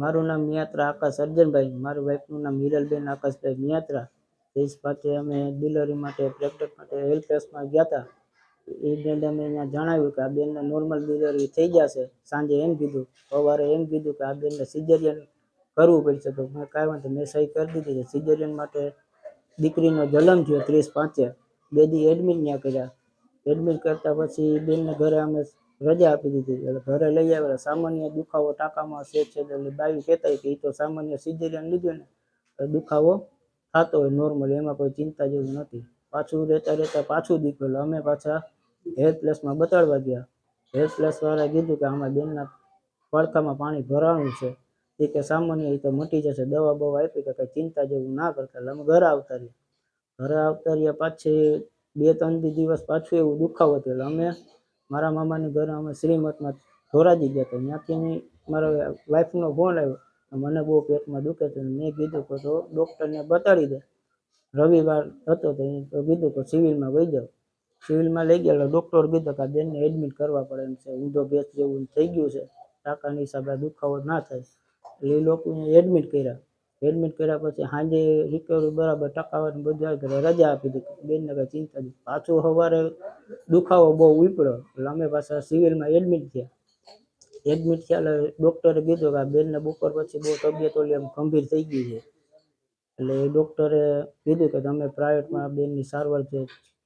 મારું નામ મિયાત્રા આકાશ અર્જનભાઈ, મારી વાઈફનું નામ હિરલબેન આકાશભાઈ મિયાત્રા. દેશ પાસે અમે ડિલિવરી માટે પ્રેક્ટર માટે, હેલ્થ ગયા હતા. એ બેન અમે અહીંયા જણાવ્યું કે આ બેનને નોર્મલ ડિલિવરી થઈ જશે. સાંજે એમ કીધું, સવારે એમ કીધું કે આ બેનને સિઝેરિયન કરવું પડશે. તો મેં કાંઈ વાંધો મેં સહી કરી દીધી છે. સિઝેરિયન માટે દીકરીનો જન્મ થયો ત્રીસ પાંચે. બે દી એડમિટ ત્યાં કર્યા. એડમિટ કરતા પછી બેનને ઘરે અમે રજા આપી દીધી એટલે ઘરે લઈ આવેલા સામાન્ય દુખાવો ટાંકામાં છે છે. એટલે બાવી કહેતા હોય કે એ તો સામાન્ય સિઝેરિયન લીધું ને દુખાવો થતો હોય નોર્મલ એમાં કોઈ ચિંતા જેવું નથી. પાછું રહેતા રહેતા પાછું દીકરેલું અમે પાછા હેલ્થ પ્લેસમાં બતાડવા ગયા. હેલ્થ પ્લેસ વાળાએ કીધું કે આમાં બેનના પડખામાં પાણી ભરાણું છે. એ કે સામાન્ય એ તો મટી જશે, દવા બવા આપી કે કંઈ ચિંતા જેવું ના કરતા. અમે ઘરે આવતા રહ્યા. ઘરે આવતા રહ્યા પાછી બે ત્રણ દિવસ પાછું એવું દુખાવો એટલે અમે મારા મામાની ઘરે અમે શ્રીમતમાં ધોરાજી ગયા હતા. ત્યાંથી મારા વાઈફનો ફોન આવ્યો મને બહુ પેટમાં દુખે છે મેં કીધું કે તો ડૉક્ટરને બતાડી દે. રવિવાર હતો તો કીધું કે સિવિલમાં વહી જાઓ. સિવિલમાં લઈ ગયા ડૉક્ટર કીધું કે બેનને એડમિટ કરવા પડે એમ છે. ઊંધો ગેસ જેવું થઈ ગયું છે. ટાંકાની હિસાબે દુખાવો ના થાય. એટલે એ લોકોને એડમિટ કર્યા. એડમિટ કર્યા પછી સાંજે રિકવરી બરાબર ટકાવારી બધું આવી ગયું. રજા આપી દીધી. બેનને કંઈ ચિંતા નહીં. પાછું સવારે દુખાવો બહુ ઉપડ્યો. એટલે અમે પાછા સિવિલમાં એડમિટ થયા. એડમિટ થયા એટલે ડૉક્ટરે કીધું કે આ બેનને બપોર પછી બહુ તબિયત ઓલી આમ ગંભીર થઈ ગઈ છે. એટલે ડૉક્ટરે કીધું કે તમે પ્રાઇવેટમાં બેનની સારવાર છે,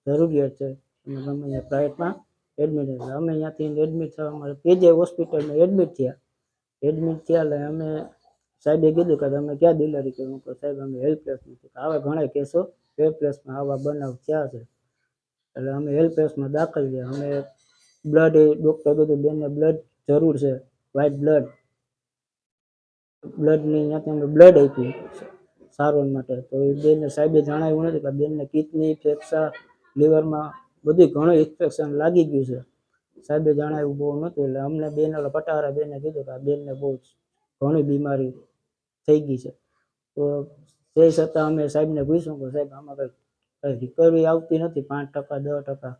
જરૂરિયાત છે. તમે અહીંયા પ્રાઇવેટમાં એડમિટ એટલે અમે ત્યાંથી એડમિટ થવા અમારે પેજે હોસ્પિટલમાં એડમિટ થયા. એડમિટ થયા એટલે અમે સાહેબે કીધું કે તમે ક્યાં દિલારી કરી? હું સાહેબ, અમે હેલ્પલેસમાં નથી. આવા ઘણા કેસો હેલ્પલેસમાં આવા બનાવ થયા છે. એટલે અમે હેલ્પલેસમાં દાખલ થયા. અમે બ્લડ એ ડૉક્ટર કીધું, બેનને બ્લડ જરૂર છે વ્હાઇટ બ્લડ બ્લડની ત્યાંથી અમે બ્લડ આપ્યું સારવાર માટે. તો એ બેનને સાહેબે જણાવ્યું નથી કે બેનને કિડની ફેફસા લીવરમાં બધી ઘણું ઇન્ફેક્શન લાગી ગયું છે. સાહેબે જણાવ્યું બહુ નહોતું. એટલે અમને બેન એટલે પટારા બેને કીધું કે આ બેનને બહુ ઘણી બીમારી થઈ ગઈ છે. તો તે છતાં અમે સાહેબને પૂછ્યું કે સાહેબ, આમાં કંઈ કંઈ રિકવરી આવતી નથી? પાંચ ટકા, દસ ટકા?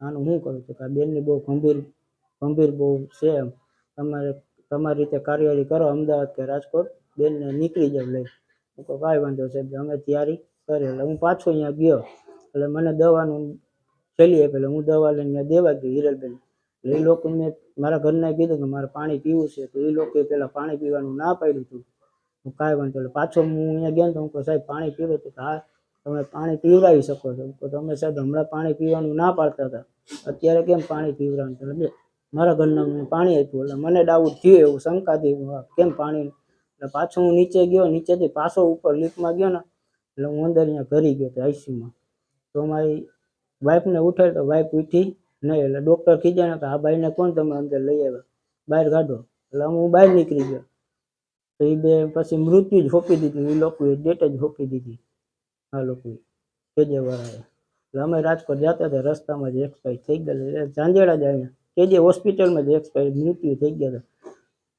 આનું શું કરું છું? કે આ બેનની બહુ ગંભીર ગંભીર બહુ છે એમ. તમારે, તમારી રીતે કાર્યવાહી કરો, અમદાવાદ કે રાજકોટ, બેનને નીકળી જાવ લઈ હું કહું, કાંઈ વાંધો સાહેબ, અમે તૈયારી કરી એટલે હું પાછો અહીંયા ગયો. એટલે મને દવાનું છેલ્લી એટલે હું દવા લઈને ત્યાં દેવા ગયો, હિરલબેન. એટલે એ લોકોને મારા ઘરને કીધું કે મારે પાણી પીવું છે. તો એ લોકોએ પહેલાં પાણી પીવાનું ના પાડ્યું હતું. હું કાંઈ વાંધો એટલે પાછો હું અહીંયા ગયો ને તો હું સાહેબ, પાણી પીવું તો હા, તમે પાણી પીવડાવી શકો છો. તો તમે સાહેબ હમણાં પાણી પીવાનું ના પાડતા હતા. અત્યારે કેમ પાણી પીવડાવું એટલે મારા ઘરના મેં પાણી આપ્યું. એટલે મને ડાઉટ થયું, એવું શંકા થઈ. કેમ પાણી? એટલે પાછો હું નીચે ગયો, નીચેથી પાછો ઉપર લિફ્ટમાં ગયો ને, એટલે હું અંદર અહીંયા ઘરી ગયો હતો આઈસીયુમાં તો મારી વાઈફને ઉઠે તો વાઈફ ઉઠી નહીં એટલે ડૉક્ટર ખીજાણા કે, આ ભાઈને કોણ તમે અંદર લઈ આવ્યા? બહાર કાઢો. એટલે હું બહાર નીકળી ગયો. એ બે પછી મૃત્યુ જ હોપી દીધું એ લોકોએ ડેટ જ હોપી દીધી, આ લોકોએ, કેજેવાળાએ. એટલે અમે રાજકોટ જતા હતા, રસ્તામાં જ એક્સપાયર થઈ ગયેલા ઝાંઝેડા જ આવ્યા કેજે હોસ્પિટલમાં જ એક્સપાયર મૃત્યુ થઈ ગયા હતા.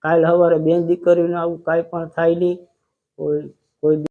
કાલ સવારે બેન દીકરીને આવું કાંઈ પણ થાય નહીં, કોઈ કોઈ